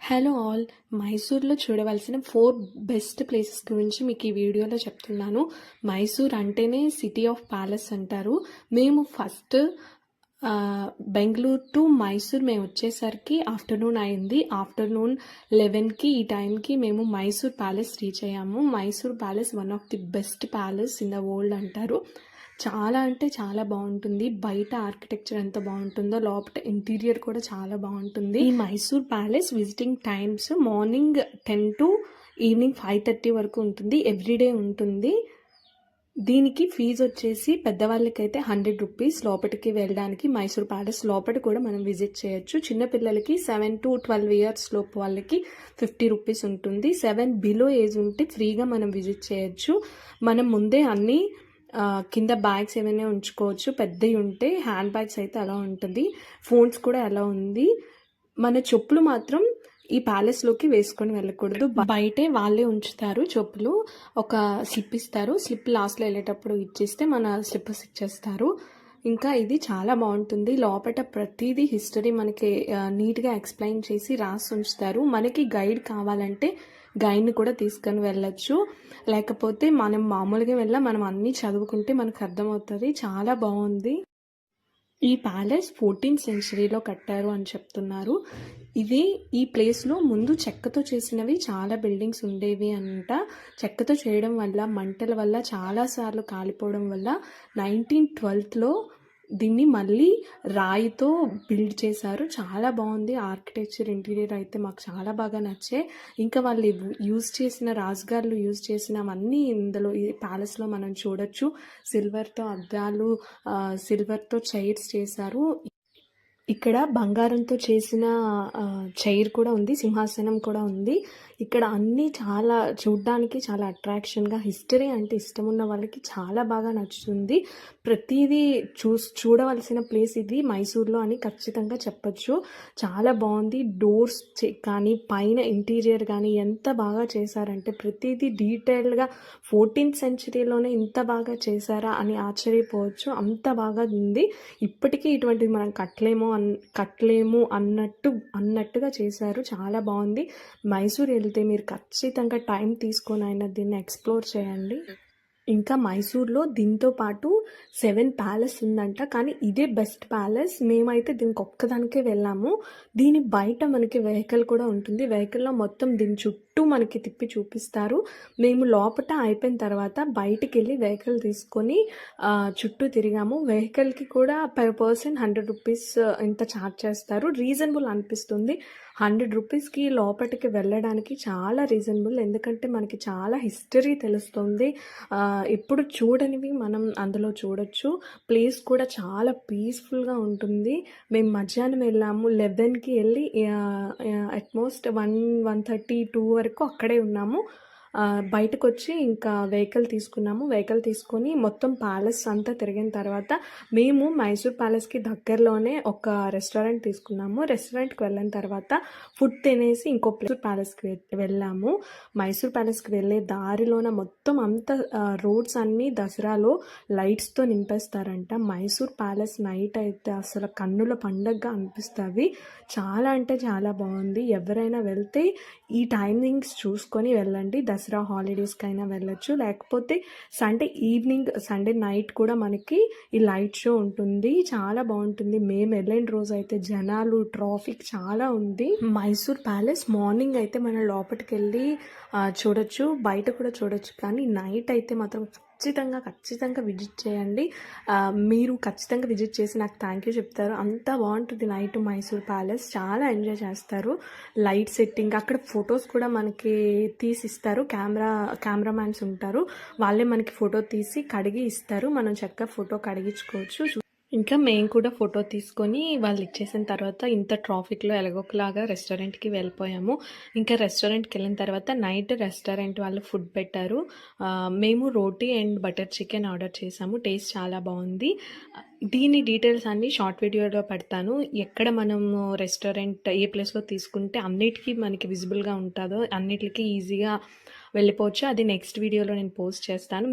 Hello all. మైసూర్లో చూడవలసిన four best places గురించి మీకు ఈ వీడియోలో చెప్తున్నాను. మైసూర్ అంటేనే సిటీ ఆఫ్ ప్యాలెస్ అంటారు. మేము ఫస్ట్ బెంగళూరు టు మైసూర్ మేము వచ్చేసరికి ఆఫ్టర్నూన్ అయింది. ఆఫ్టర్నూన్ లెవెన్కి ఈ టైంకి మేము మైసూర్ ప్యాలెస్ రీచ్ అయ్యాము. Mysore palace one of the best palace in the world అంటారు. చాలా అంటే చాలా బాగుంటుంది. బయట ఆర్కిటెక్చర్ ఎంత బాగుంటుందో లోపల ఇంటీరియర్ కూడా చాలా బాగుంటుంది. ఈ Mysore palace visiting times morning ten to evening five thirty వరకు ఉంటుంది. ఎవ్రీడే ఉంటుంది. దీనికి ఫీజు వచ్చేసి పెద్దవాళ్ళకైతే హండ్రెడ్ రూపీస్ లోపలికి వెళ్ళడానికి మైసూర్ ప్యాలెస్ లోపల కూడా మనం విజిట్ చేయొచ్చు. చిన్నపిల్లలకి సెవెన్ టు ట్వెల్వ్ ఇయర్స్ లోపు వాళ్ళకి ఫిఫ్టీ రూపీస్ ఉంటుంది. సెవెన్ బిలో ఏజ్ ఉంటే ఫ్రీగా మనం విజిట్ చేయొచ్చు. మనం ముందే అన్నీ కింద బ్యాగ్స్ ఏమైనా ఉంచుకోవచ్చు. పెద్దవి ఉంటే హ్యాండ్ బ్యాగ్స్ అయితే అలా ఉంటుంది. ఫోన్స్ కూడా అలా ఉంది. మన చెప్పులు మాత్రం ఈ ప్యాలెస్లోకి వేసుకొని వెళ్ళకూడదు. బయటే వాళ్ళే ఉంచుతారు చెప్పులు. ఒక స్లిప్ ఇస్తారు. స్లిప్ లాస్ట్లో వెళ్ళేటప్పుడు ఇచ్చేస్తే మన స్లిప్పర్స్ ఇచ్చేస్తారు. ఇంకా ఇది చాలా బాగుంటుంది. లోపల ప్రతిదీ హిస్టరీ మనకి నీట్గా ఎక్స్ప్లెయిన్ చేసి రాసి ఉంచుతారు. మనకి గైడ్ కావాలంటే గైడ్ని కూడా తీసుకొని వెళ్ళొచ్చు. లేకపోతే మనం మామూలుగా వెళ్ళా మనం అన్నీ చదువుకుంటే మనకు అర్థమవుతుంది. చాలా బాగుంది. ఈ ప్యాలెస్ ఫోర్టీన్త్ సెంచరీలో కట్టారు అని చెప్తున్నారు. ఇది ఈ ప్లేస్లో ముందు చెక్కతో చేసినవి చాలా బిల్డింగ్స్ ఉండేవి అంట. చెక్కతో చేయడం వల్ల మంటల వల్ల చాలాసార్లు కాలిపోవడం వల్ల నైన్టీన్ ట్వెల్త్లో దీన్ని మళ్ళీ రాయితో బిల్డ్ చేశారు. చాలా బాగుంది. ఆర్కిటెక్చర్ ఇంటీరియర్ అయితే మాకు చాలా బాగా నచ్చే. ఇంకా వాళ్ళు యూజ్ చేసిన రాజుగారులు యూజ్ చేసినవన్నీ ఇందులో ఈ ప్యాలెస్లో మనం చూడొచ్చు. సిల్వర్తో అద్దాలు సిల్వర్తో చైర్స్ చేశారు. ఇక్కడ బంగారంతో చేసిన చైర్ కూడా ఉంది. సింహాసనం కూడా ఉంది. ఇక్కడ అన్నీ చాలా చూడ్డానికి చాలా అట్రాక్షన్గా హిస్టరీ అంటే ఇష్టం ఉన్న వాళ్ళకి చాలా బాగా నచ్చుతుంది. ప్రతిదీ చూ చూడవలసిన ప్లేస్ ఇది మైసూర్లో అని ఖచ్చితంగా చెప్పచ్చు. చాలా బాగుంది. డోర్స్ కానీ పైన ఇంటీరియర్ కానీ ఎంత బాగా చేశారంటే ప్రతిదీ డీటెయిల్డ్గా ఫోర్టీన్త్ సెంచరీలోనే ఇంత బాగా చేశారా అని ఆశ్చర్యపోవచ్చు. అంత బాగా ఉంది. ఇప్పటికీ ఇటువంటిది మనం కట్టలేము అన్ కట్టలేము అన్నట్టు అన్నట్టుగా చేశారు. చాలా బాగుంది. మైసూర్ వెళ్ళి వెళ్తే మీరు ఖచ్చితంగా టైం తీసుకొని అయినా దీన్ని ఎక్స్ప్లోర్ చేయండి. ఇంకా మైసూర్లో దీంతో పాటు సెవెన్ ప్యాలెస్ ఉందంట. కానీ ఇదే బెస్ట్ ప్యాలెస్. మేమైతే దీనికి ఒక్కదానికే వెళ్ళాము. దీని బయట మనకి వెహికల్ కూడా ఉంటుంది. వెహికల్లో మొత్తం దీని చుట్టూ మనకి తిప్పి చూపిస్తారు. మేము లోపల అయిపోయిన తర్వాత బయటికి వెళ్ళి వెహికల్ తీసుకొని చుట్టూ తిరిగాము. వెహికల్కి కూడా పర్ పర్సన్ హండ్రెడ్ రూపీస్ ఇంత ఛార్జ్ చేస్తారు. రీజనబుల్ అనిపిస్తుంది. హండ్రెడ్ రూపీస్కి లోపలికి వెళ్ళడానికి చాలా రీజనబుల్. ఎందుకంటే మనకి చాలా హిస్టరీ తెలుస్తుంది. ఇప్పుడు ఎప్పుడు చూడనివి మనం అందులో చూడొచ్చు. ప్లేస్ కూడా చాలా పీస్ఫుల్గా ఉంటుంది. మేము మధ్యాహ్నం వెళ్ళాము. లెవెన్కి వెళ్ళి at most one one thirty two వరకు అక్కడే ఉన్నాము. బయటకు వచ్చి ఇంకా వెహికల్ తీసుకున్నాము. వెహికల్ తీసుకొని మొత్తం ప్యాలెస్ అంతా తిరిగిన తర్వాత మేము మైసూర్ ప్యాలెస్కి దగ్గరలోనే ఒక రెస్టారెంట్ తీసుకున్నాము. రెస్టారెంట్కి వెళ్ళిన తర్వాత ఫుడ్ తినేసి ఇంకో ప్లేస్ ప్యాలెస్కి వెళ్ళాము. మైసూర్ ప్యాలెస్కి వెళ్ళే దారిలోన మొత్తం అంత రోడ్స్ అన్నీ దసరాలో లైట్స్తో నింపేస్తారంట. మైసూర్ ప్యాలెస్ నైట్ అయితే అసలు కన్నుల పండగగా అనిపిస్తుంది. చాలా అంటే చాలా బాగుంది. ఎవరైనా వెళ్తే ఈ టైమింగ్స్ చూసుకొని వెళ్ళండి. దసరా హాలిడేస్కి అయినా వెళ్ళొచ్చు. లేకపోతే సండే ఈవినింగ్ సండే నైట్ కూడా మనకి ఈ లైట్ షో ఉంటుంది. చాలా బాగుంటుంది. మేము వెళ్ళిన రోజు అయితే జనాలు ట్రాఫిక్ చాలా ఉంది. మైసూర్ ప్యాలెస్ మార్నింగ్ అయితే మనం లోపలికి వెళ్ళి చూడొచ్చు. బయట కూడా చూడొచ్చు. కానీ నైట్ అయితే మాత్రం ఖచ్చితంగా ఖచ్చితంగా విజిట్ చేయండి. మీరు ఖచ్చితంగా విజిట్ చేసి నాకు థ్యాంక్ యూ చెప్తారు. అంత బాగుంటుంది నైట్ మైసూర్ ప్యాలెస్. చాలా ఎంజాయ్ చేస్తారు. లైట్ సెట్టింగ్ అక్కడ ఫొటోస్ కూడా మనకి తీసిస్తారు కెమెరా కెమెరామ్యాన్స్ ఉంటారు. వాళ్ళే మనకి ఫోటో తీసి కడిగి ఇస్తారు. మనం చక్కగా ఫోటో కడిగించుకోవచ్చు. ఇంకా మేము కూడా ఫోటో తీసుకొని వాళ్ళు ఇచ్చేసిన తర్వాత ఇంత ట్రాఫిక్లో ఎలాగోకలాగా రెస్టారెంట్కి వెళ్ళిపోయాము. ఇంకా రెస్టారెంట్కి వెళ్ళిన తర్వాత నైట్ రెస్టారెంట్ వాళ్ళు ఫుడ్ పెట్టారు. మేము roti and butter chicken order చేసాము. టేస్ట్ చాలా బాగుంది. దీని డీటెయిల్స్ అన్నీ షార్ట్ వీడియోలో పెడతాను. ఎక్కడ మనము రెస్టారెంట్ ఏ ప్లేస్లో తీసుకుంటే అన్నిటికీ మనకి విజిబుల్గా ఉంటుందో అన్నిటికీ ఈజీగా వెళ్ళిపోవచ్చు. అది నెక్స్ట్ వీడియోలో నేను పోస్ట్ చేస్తాను.